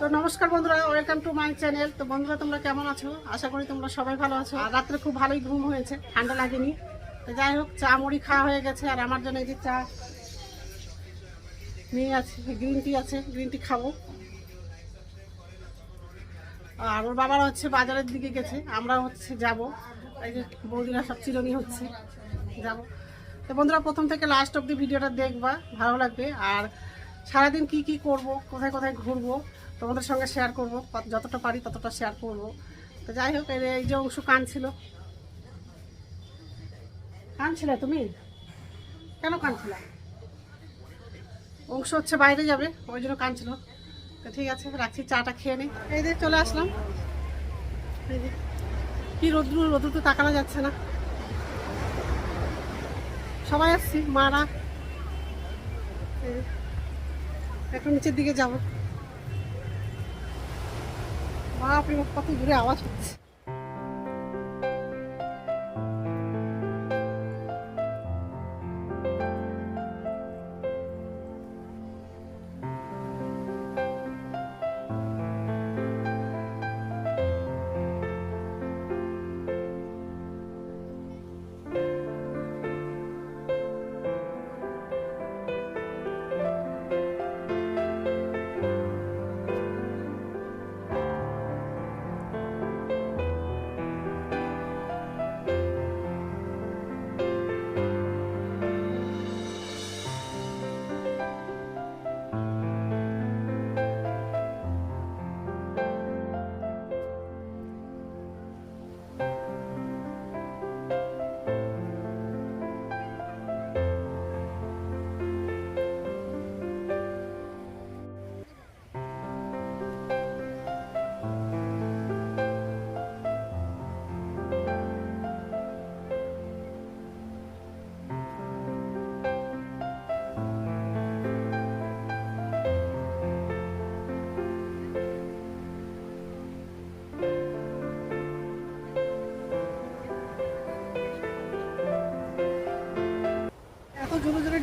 নমস্কার বন্ধুরা welcome to my channel তো বন্ধুরা, তোমরা কেমন আছো? আশা করি তোমরা সবাই ভালো আছো। আর রাত্রে খুব ভালোই ঘুম হয়েছে, ঠান্ডা লাগেনি। তো যাই হোক, চা মুড়ি খাওয়া হয়ে গেছে, আর আমার জন্য এই যে চা নিয়ে আছে গ্রিন টি আছে গ্রিন টি খাব। আর ওর বাবারা হচ্ছে বাজারের দিকে গেছে, আমরা হচ্ছে যাব। এই যে বৌদিরা সব চিরনি হচ্ছে, যাব। তো বন্ধুরা, প্রথম থেকে লাস্ট অব্দি ভিডিওটা দেখবা, ভালো লাগবে। আর সারাদিন কি কি করব, কোথায় কোথায় ঘুরবো তোমাদের সঙ্গে শেয়ার করব যতটা পারি ততটা শেয়ার করব। তো যাই হোক এই যে অংশ কানছিল। কানছিলে তুমি? কেন কানছিলে? অংশ হচ্ছে বাইরে যাবে, ওই জন্য কানছিল। তো ঠিক আছে, রাখছি, চাটা খেয়ে নিই এই যে চলে আসলাম। এই কি রোদ্রু রোদ্রু তো তাকানো যাচ্ছে না। সবাই আসছি, মারা। একটু নিচের দিকে যাব। বাপরে বাপ, কত দূরে আওয়াজ হচ্ছে।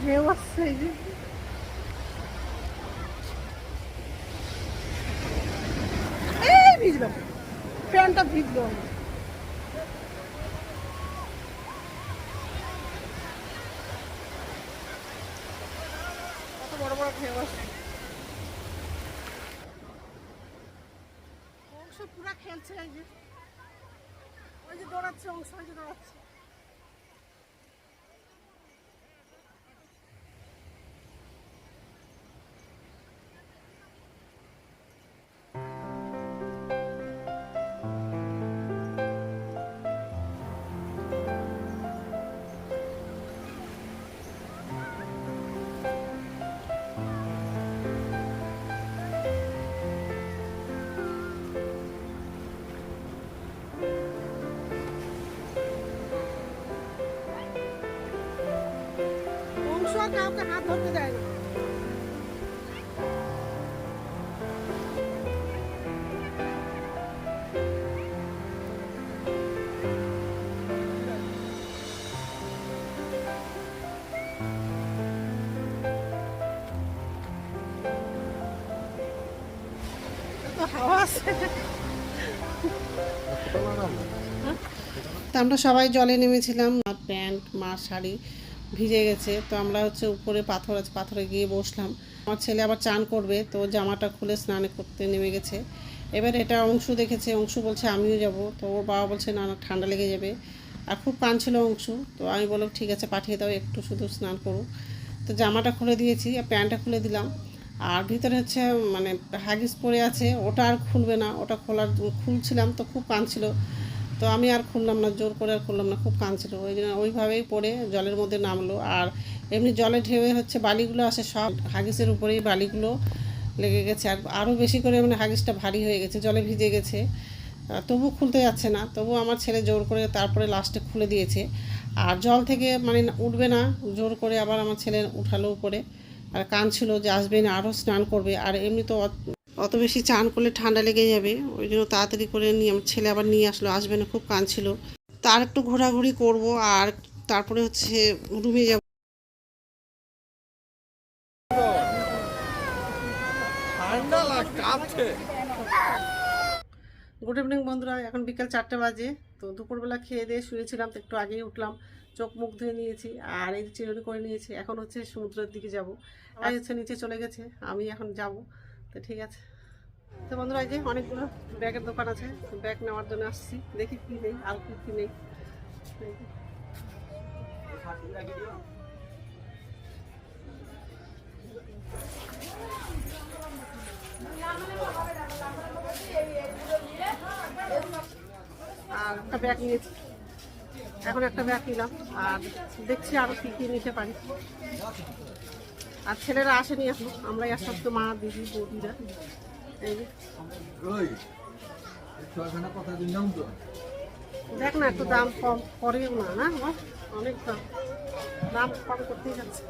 ঢেউ আসছে এই যে। এই ভিজলো। বড় বড় আসছে অংশ পুরা খেলছে ওই যে দৌড়াচ্ছে, অংশ, ওই যে দৌড়াচ্ছে। অংশ কাউকে হাত ধরতে দেয় না তো আমরা সবাই জলে নেমেছিলাম আর প্যান্ট মা শাড়ি। ভিজে গেছে, তো আমরা হচ্ছে উপরে পাথর আছে, পাথরে গিয়ে বসলাম। আমার ছেলে আবার চান করবে, তো জামাটা খুলে স্নান করতে নেমে গেছে। এবার এটা অংশ দেখেছে, অংশ বলছে, আমিও যাব। তো ওর বাবা বলছে, না না, ঠান্ডা লেগে যাবে। আর খুব কাঁদছিল অংশ, তো আমি বললাম, ঠিক আছে, পাঠিয়ে দাও, একটু শুধু স্নান করুক তো জামাটা খুলে দিয়েছি, আর প্যান্টটা খুলে দিলাম। আর ভিতরে হচ্ছে মানে হাগিস পরে আছে, ওটা আর খুলবে না, ওটা খোলার, খুলছিলাম, তো খুব কাঁদছিল। তো আমি আর খুললাম না, জোর করে আর খুললাম না, খুব কাঁদছিল। ওই জন্য ওইভাবেই পড়ে জলের মধ্যে নামলো। আর এমনি জলে ঢেউয়ে হচ্ছে বালিগুলো আসে সব, হাগিসের উপরেই বালিগুলো লেগে গেছে। আর আরও বেশি করে মানে হাগিসটা ভারী হয়ে গেছে, জলে ভিজে গেছে। তবু খুলতে যাচ্ছে না, তবু আমার ছেলে জোর করে তারপরে লাস্টে খুলে দিয়েছে। আর জল থেকে মানে উঠবে না, জোর করে আবার আমার ছেলে উঠালো উপরে। আর কাঁদছিল যে আসবে না, আরও স্নান করবে। আর এমনি তো অত- বেশি চান করলে ঠান্ডা লেগে যাবে। ওই জন্য তাড়াতাড়ি করে নিয়ে আমার ছেলে আবার নিয়ে আসলো আসবে না খুব কাঁদছিল। তার একটু ঘোরাঘুরি করব আর তারপরে হচ্ছে রুমে যাব। ঠান্ডা গুড ইভিনিং বন্ধুরা এখন বিকাল চারটে বাজে। তো দুপুরবেলা খেয়ে দিয়ে শুয়েছিলাম তো একটু আগেই উঠলাম। চোখ মুখ ধুয়ে নিয়েছি আর এই চিরুনি করে নিয়েছি এখন হচ্ছে সমুদ্রের দিকে যাব। আর হচ্ছে নিচে চলে গেছে আমি এখন যাব। তো ঠিক আছে। তো বন্ধুরা, এই যে অনেকগুলো ব্যাগের দোকান আছে। ব্যাগ নেওয়ার জন্য আসছি। দেখি কী নেই, আর কি কী নেই। আর একটা ব্যাগ এখন একটা ব্যাগ নিলাম। আর দেখছি আরও কী কী নিতে পারি। আর ছেলেরা আসেনি এখন। আমরা এক আসতে মা দিদি বৌদিরা। এই দেখ না একটু দাম কম। করেও না না? অনেক দাম। দাম কম করতেই যাচ্ছে।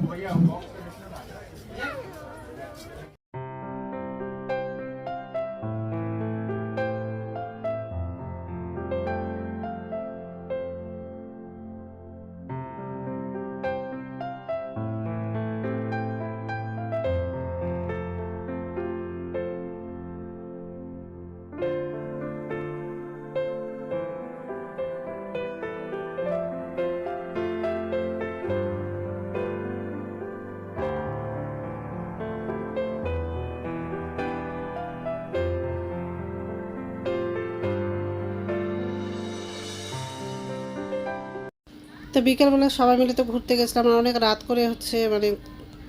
তো বিকেলবেলা সবাই মিলে তো ঘুরতে গেছিলাম অনেক রাত করে হচ্ছে মানে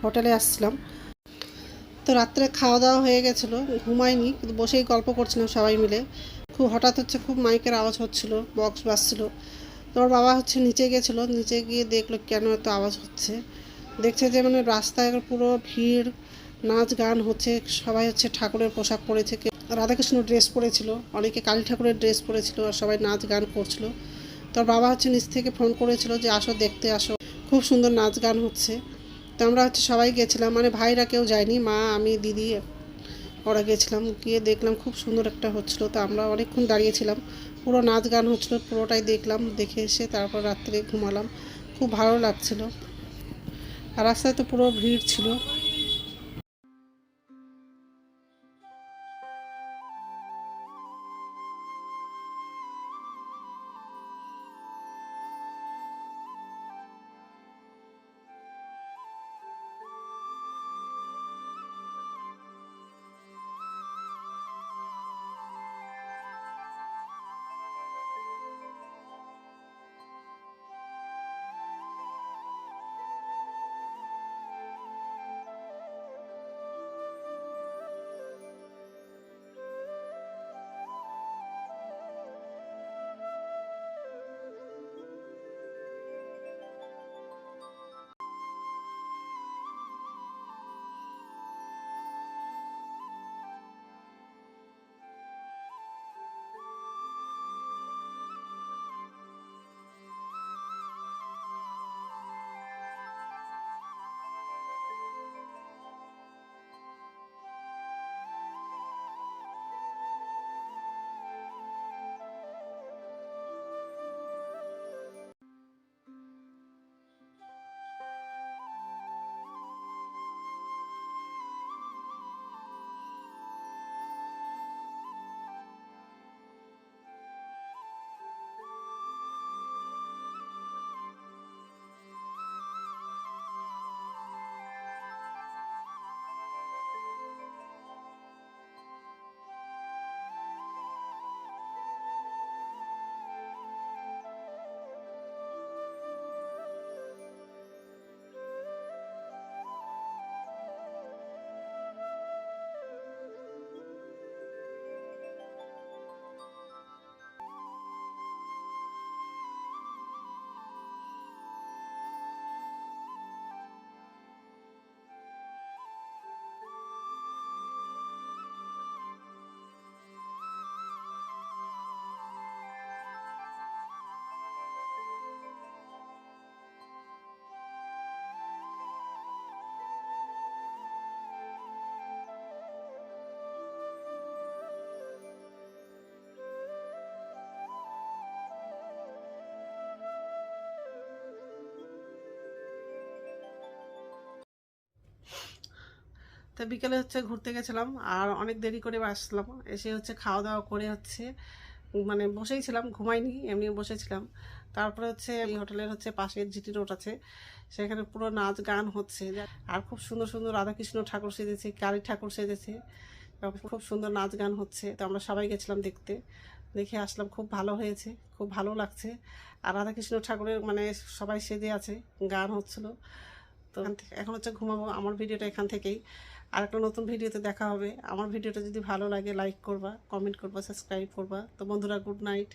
হোটেলে আসছিলাম। তো রাত্রে খাওয়া দাওয়া হয়ে গেছিল, ঘুমাইনি, কিন্তু বসেই গল্প করছিলাম সবাই মিলে। খুব হঠাৎ হচ্ছে খুব মাইকের আওয়াজ হচ্ছিল, বক্স বাজছিল। তোমার বাবা হচ্ছে নিচে গেছিল, নিচে গিয়ে দেখল কেন এত আওয়াজ হচ্ছে। দেখছে যে মানে রাস্তায় পুরো ভিড়, নাচ গান হচ্ছে, সবাই হচ্ছে ঠাকুরের পোশাক পরেছে। রাধাকৃষ্ণ ড্রেস পরেছিল, অনেকে কালী ঠাকুরের ড্রেস পরেছিল, আর সবাই নাচ গান করছিল। তোর বাবা হচ্ছে নিচ থেকে ফোন করেছিল যে আসো, দেখতে আসো। খুব সুন্দর নাচ গান হচ্ছে। তো আমরা হচ্ছে সবাই গেছিলাম মানে ভাইরা কেউ যায়নি, মা, আমি, দিদি, ওরা গেছিলাম, গিয়ে দেখলাম খুব সুন্দর একটা হচ্ছিল। তো আমরা অনেকক্ষণ দাঁড়িয়েছিলাম, পুরো নাচ গান হচ্ছিল, পুরোটাই দেখলাম, দেখে এসে তারপর রাত্রে ঘুমালাম। খুব ভালো লাগছিল। আর রাস্তায় তো পুরো ভিড় ছিল। তো বিকেলে হচ্ছে ঘুরতে গেছিলাম, আর অনেক দেরি করে আসলাম। এসে হচ্ছে খাওয়া দাওয়া করে হচ্ছে মানে বসেই ছিলাম, ঘুমাইনি এমনি বসেছিলাম। তারপরে হচ্ছে এই হোটেলের হচ্ছে পাশে জিটি রোড আছে, সেখানে পুরো নাচ গান হচ্ছে। আর খুব সুন্দর সুন্দর রাধাকৃষ্ণ ঠাকুর সেজেছে, কালী ঠাকুর সেজেছে। খুব সুন্দর নাচ গান হচ্ছে। তো আমরা সবাই গেছিলাম দেখতে, দেখে আসলাম খুব ভালো হয়েছে, খুব ভালো লাগছে। আর রাধাকৃষ্ণ ঠাকুরের মানে সবাই সেজে আছে, গান হচ্ছিল। তো এখান হচ্ছে ঘুমাবো, আমার ভিডিওটা এখান থেকেই। আর একটা নতুন ভিডিওতে দেখা হবে। আমার ভিডিওটা যদি ভালো লাগে লাইক করবা কমেন্ট করবা সাবস্ক্রাইব করবা। তো বন্ধুরা গুড নাইট